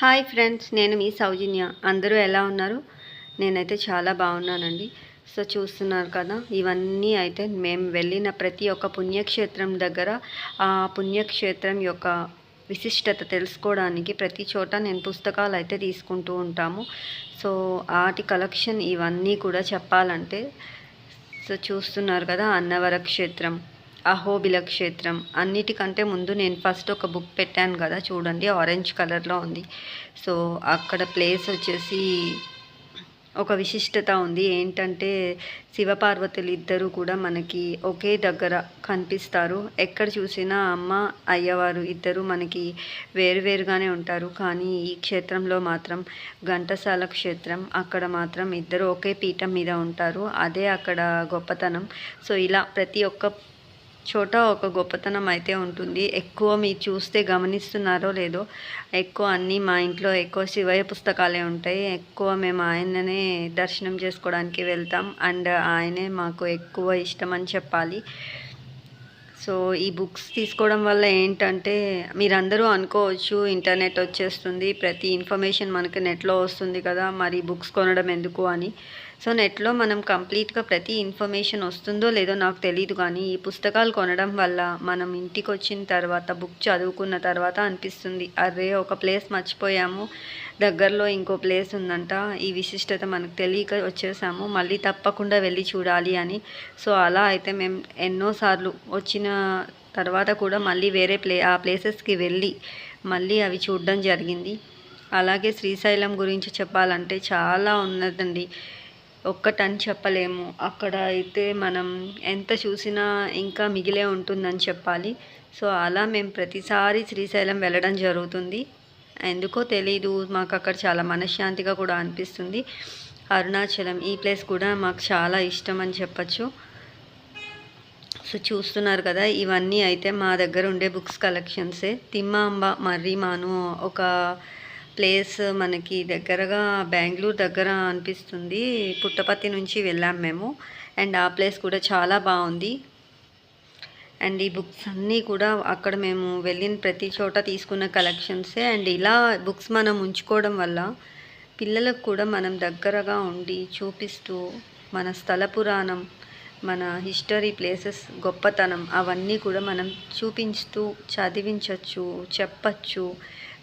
Hi friends నేను మీ సౌజన్య. అందరూ ఎలా ఉన్నారు? నేనైతే చాలా బాగున్నానండి. సో చూస్తున్నారు కదా ఇవన్నీ అయితే మేము వెళ్ళిన ప్రతి ఒక్క పుణ్యక్షేత్రం దగ్గర ఆ పుణ్యక్షేత్రం యొక్క విశిష్టత తెలుసుకోవడానికి ప్రతి చోట నేను పుస్తకాలు అయితే తీసుకుంటూ ఉంటాము. సో వాటి కలెక్షన్ ఇవన్నీ కూడా చెప్పాలంటే సో చూస్తున్నారు కదా అన్నవర క్షేత్రం అహోబిల క్షేత్రం అన్నిటికంటే ముందు నేను ఫస్ట్ ఒక బుక్ పెట్టాను కదా చూడండి ఆరెంజ్ కలర్లో ఉంది. సో అక్కడ ప్లేస్ వచ్చేసి ఒక విశిష్టత ఉంది. ఏంటంటే శివపార్వతులు ఇద్దరు కూడా మనకి ఒకే దగ్గర కనిపిస్తారు. ఎక్కడ చూసినా అమ్మ అయ్యవారు ఇద్దరు మనకి వేరువేరుగానే ఉంటారు. కానీ ఈ క్షేత్రంలో మాత్రం ఘంటసాల క్షేత్రం అక్కడ మాత్రం ఇద్దరు ఒకే పీఠం మీద ఉంటారు. అదే అక్కడ గొప్పతనం. సో ఇలా ప్రతి ఒక్క చోట ఒక గొప్పతనం అయితే ఉంటుంది. ఎక్కువ మీరు చూస్తే గమనిస్తున్నారో లేదో ఎక్కువ అన్నీ మా ఇంట్లో ఎక్కువ శివయ్య పుస్తకాలే ఉంటాయి. ఎక్కువ మేము ఆయననే దర్శనం చేసుకోవడానికి వెళ్తాం. అండ్ ఆయనే మాకు ఎక్కువ ఇష్టం అని చెప్పాలి. సో ఈ బుక్స్ తీసుకోవడం వల్ల ఏంటంటే మీరందరూ అనుకోవచ్చు ఇంటర్నెట్ వచ్చేస్తుంది ప్రతి ఇన్ఫర్మేషన్ మనకి నెట్లో వస్తుంది కదా మరి బుక్స్ కొనడం ఎందుకు అని. సో నెట్లో మనం కంప్లీట్గా ప్రతి ఇన్ఫర్మేషన్ వస్తుందో లేదో నాకు తెలియదు కానీ ఈ పుస్తకాలు కొనడం వల్ల మనం ఇంటికి వచ్చిన తర్వాత బుక్ చదువుకున్న తర్వాత అనిపిస్తుంది అరే ఒక ప్లేస్ మర్చిపోయాము దగ్గరలో ఇంకో ప్లేస్ ఉందంట. ఈ విశిష్టత మనకు తెలియక వచ్చేసాము. మళ్ళీ తప్పకుండా వెళ్ళి చూడాలి అని. సో అలా అయితే మేము ఎన్నోసార్లు వచ్చిన తర్వాత కూడా మళ్ళీ వేరే ప్లే ఆ ప్లేసెస్కి వెళ్ళి మళ్ళీ అవి చూడడం జరిగింది. అలాగే శ్రీశైలం గురించి చెప్పాలంటే చాలా ఉన్నదండి. ఒక్కటని చెప్పలేము. అక్కడ అయితే మనం ఎంత చూసినా ఇంకా మిగిలే ఉంటుందని చెప్పాలి. సో అలా మేము ప్రతిసారి శ్రీశైలం వెళ్ళడం జరుగుతుంది. ఎందుకో తెలీదు. మాకు అక్కడ చాలా మనశ్శాంతిగా కూడా అనిపిస్తుంది. అరుణాచలం ఈ ప్లేస్ కూడా మాకు చాలా ఇష్టం అని చెప్పచ్చు. సో చూస్తున్నారు కదా ఇవన్నీ అయితే మా దగ్గర ఉండే బుక్స్ కలెక్షన్సే. తిమ్మాంబ మర్రిమాను ఒక ప్లేస్ మనకి దగ్గరగా బెంగళూరు దగ్గర అనిపిస్తుంది. పుట్టపర్తి నుంచి వెళ్ళాం మేము. అండ్ ఆ ప్లేస్ కూడా చాలా బాగుంది. అండ్ ఈ బుక్స్ అన్నీ కూడా అక్కడ మేము వెళ్ళిన ప్రతి చోట తీసుకున్న కలెక్షన్సే అండ్ ఇలా బుక్స్ మనం ఉంచుకోవడం వల్ల పిల్లలకు కూడా మనం దగ్గరగా ఉండి చూపిస్తూ మన స్థల పురాణం మన హిస్టరీ ప్లేసెస్ గొప్పతనం అవన్నీ కూడా మనం చూపించుతూ చదివించవచ్చు చెప్పచ్చు.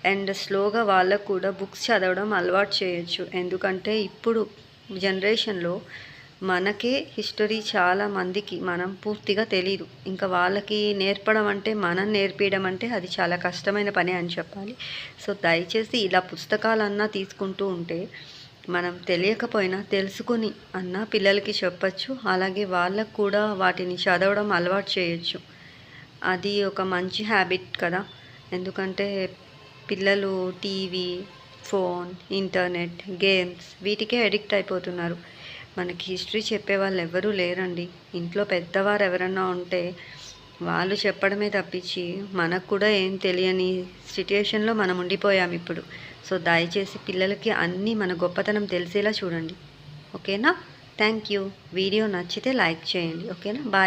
అండ్ స్లోగా వాళ్ళకు కూడా బుక్స్ చదవడం అలవాటు చేయొచ్చు. ఎందుకంటే ఇప్పుడు జనరేషన్లో మనకే హిస్టరీ చాలా మందికి మనం పూర్తిగా తెలియదు ఇంకా వాళ్ళకి నేర్పడం అంటే మనం నేర్పించడం అంటే అది చాలా కష్టమైన పని అని చెప్పాలి. సో దయచేసి ఇలా పుస్తకాలన్నా తీసుకుంటూ ఉంటే మనం తెలియకపోయినా తెలుసుకొని అన్న పిల్లలకి చెప్పచ్చు. అలాగే వాళ్ళకు కూడా వాటిని చదవడం అలవాటు చేయొచ్చు. అది ఒక మంచి హ్యాబిట్ కదా. ఎందుకంటే పిల్లలు టీవీ ఫోన్ ఇంటర్నెట్ గేమ్స్ వీటికే అడిక్ట్ అయిపోతున్నారు. మనకి హిస్టరీ చెప్పే వాళ్ళు ఎవరూ లేరండి. ఇంట్లో పెద్దవారు ఎవరన్నా ఉంటే వాళ్ళు చెప్పడమే తప్పించి మనకు కూడా ఏం తెలియని సిట్యుయేషన్లో మనం ఉండిపోయాం ఇప్పుడు. సో దయచేసి పిల్లలకి అన్నీ మన గొప్పతనం తెలిసేలా చూడండి. ఓకేనా? థ్యాంక్ యూ వీడియో నచ్చితే లైక్ చేయండి. ఓకేనా? బాయ్.